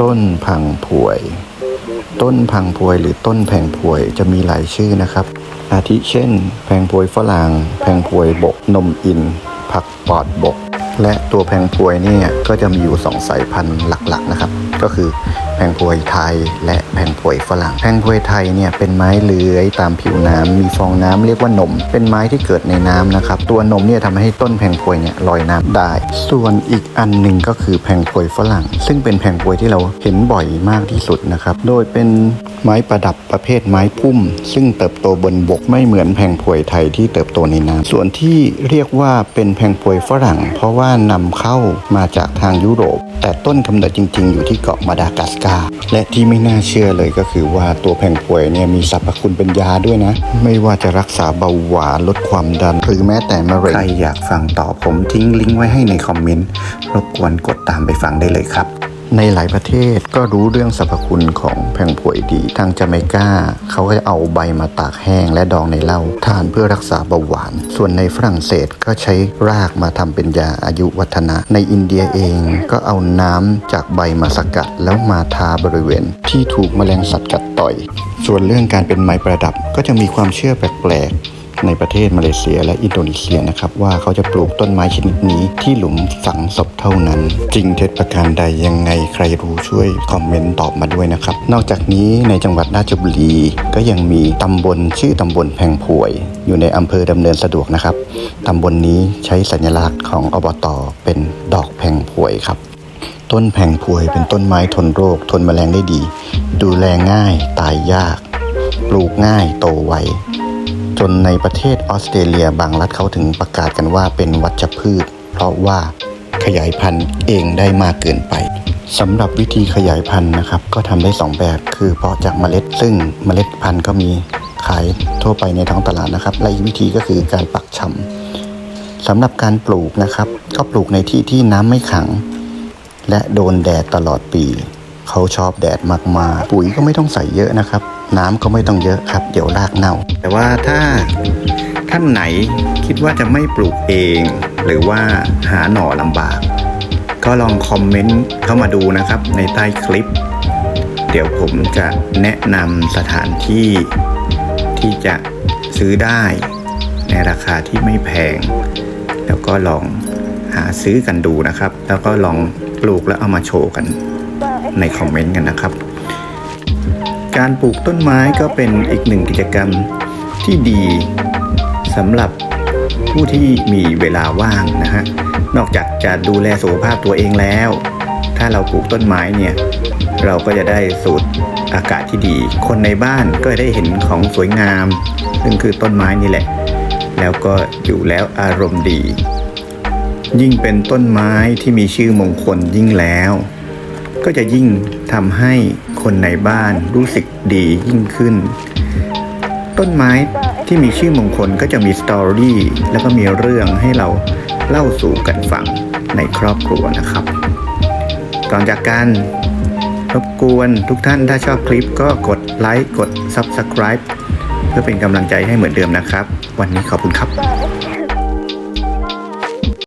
ต้นพังผวย ต้นพังผวยหรือต้นแผงผวยจะมีหลายชื่อนะครับ อาทิเช่น แผงผวยฝรั่งแผงผวยบกนมอิน ผักปอดบก และตัวแผงผวยเนี่ยก็จะมีอยู่สองสายพันธุ์หลักๆนะครับ ก็คือ แผงพวยไทย และแผงพวยฝรั่ง แผงพวยไทยเนี่ยเป็นไม้เลื้อยตามผิวน้ำมีฟองน้ำเรียกว่านม เป็นไม้ที่เกิดในน้ำนะครับ ตัวนมเนี่ยทำให้ต้นแผงพวยเนี่ยลอยน้ำได้ ส่วนอีกอันหนึ่งก็คือแผงพวยฝรั่ง ซึ่งเป็นแผงพวยที่เราเห็นบ่อยมากที่สุดนะครับ โดยเป็นไม้ประดับประเภทไม้พุ่ม ซึ่งเติบโตบนบกไม่เหมือนแผงพวยไทยที่เติบโตในน้ำส่วนที่เรียกว่าเป็นแผงพวยฝรั่ง เพราะว่านำเข้ามาจากทางยุโรป แต่ต้นกำเนิดจริง ๆ อยู่ที่เกาะมาดากัสการและที่ไม่น่าเชื่อเลยก็คือว่าตัวแผงป่วยเนี่ยมีสรรพคุณเป็นยาด้วยนะ ไม่ว่าจะรักษาเบาหวานลดความดัน หรือแม้แต่มะเร็งใครอยากฟังต่อผมทิ้งลิงก์ไว้ให้ในคอมเมนต์รบกวนกดตามไปฟังได้เลยครับ ในหลายประเทศก็รู้เรื่องสรรพคุณของแผงผวยดี ทางจาเมกาเขาก็จะเอาใบมาตากแห้งและดองในเหล้าทานเพื่อรักษาเบาหวาน ส่วนในฝรั่งเศสก็ใช้รากมาทำเป็นยาอายุวัฒนะ ในอินเดียเองก็เอาน้ำจากใบมาสกัดแล้วมาทาบริเวณ ที่ถูกแมลงสัตว์กัดต่อย ส่วนเรื่องการเป็นไม้ประดับก็จะมีความเชื่อแปลกๆ ในประเทศมาเลเซียและอินโดนีเซียนะครับว่าเขาจะปลูกต้นไม้ชนิดนี้ที่หลุมฝังศพเท่านั้น จริงเท็จประการใดยังไงใครรู้ช่วยคอมเมนต์ตอบมาด้วยนะครับ นอกจากนี้ในจังหวัดราชบุรี ก็ยังมีตำบลชื่อตำบลแพงพวย อยู่ในอำเภอดำเนินสะดวกนะครับตำบลนนี้ใช้สัญลักษณ์ของอบตเป็นดอกแพงพวยครับต้นแผงพวยเป็นต้นไม้ทนโรค ทนแมลงได้ดี ดูแลง่าย ตายยาก ปลูกง่ายโตไว จนในประเทศออสเตรเลียบางรัฐเขาถึงประกาศกันว่าเป็นวัชพืช เพราะว่าขยายพันธุ์เองได้มากเกินไปสำหรับวิธีขยายพันธุ์นะครับ ก็ทำได้สองแบบ คือเพาะจากเมล็ดซึ่งเมล็ดพันธุ์ก็มีขายทั่วไปในท้องตลาดนะครับ และอีกวิธีก็คือการปักชำสำหรับการปลูกนะครับ ก็ปลูกในที่ที่น้ำไม่ขัง และโดนแดดตลอดปี เขาชอบแดดมากๆ ปุ๋ยก็ไม่ต้องใส่เยอะนะครับ น้ำก็ไม่ต้องเยอะครับ เดี๋ยวรากเน่า แต่ว่าถ้าท่านไหนคิดว่าจะไม่ปลูกเอง หรือว่าหาหน่อลำบาก ก็ลองคอมเมนต์เข้ามาดูนะครับในใต้คลิป เดี๋ยวผมจะแนะนำสถานที่ที่จะซื้อได้ในราคาที่ไม่แพง แล้วก็ลองหาซื้อกันดูนะครับ แล้วก็ลองปลูกแล้วเอามาโชว์กัน ในคอมเมนต์กันนะครับ การปลูกต้นไม้ก็เป็นอีกหนึ่งกิจกรรมที่ดีสำหรับผู้ที่มีเวลาว่างนะฮะ นอกจากจะดูแลสุขภาพตัวเองแล้ว ถ้าเราปลูกต้นไม้เนี่ย เราก็จะได้สูดอากาศที่ดี คนในบ้านก็ได้เห็นของสวยงาม ซึ่งคือต้นไม้นี่แหละ แล้วก็อยู่แล้วอารมณ์ดี ยิ่งเป็นต้นไม้ที่มีชื่อมงคลยิ่งแล้ว ก็จะยิ่งทำให้คนในบ้านรู้สึกดียิ่งขึ้น ต้นไม้ที่มีชื่อมงคลก็จะมีสตอรี่แล้วก็มีเรื่องให้เราเล่าสู่กันฟังในครอบครัวนะครับ ก่อนจากการรบกวนทุกท่านถ้าชอบคลิปก็กดไลค์กด Subscribe เพื่อเป็นกำลังใจให้เหมือนเดิมนะครับ วันนี้ขอบคุณครับ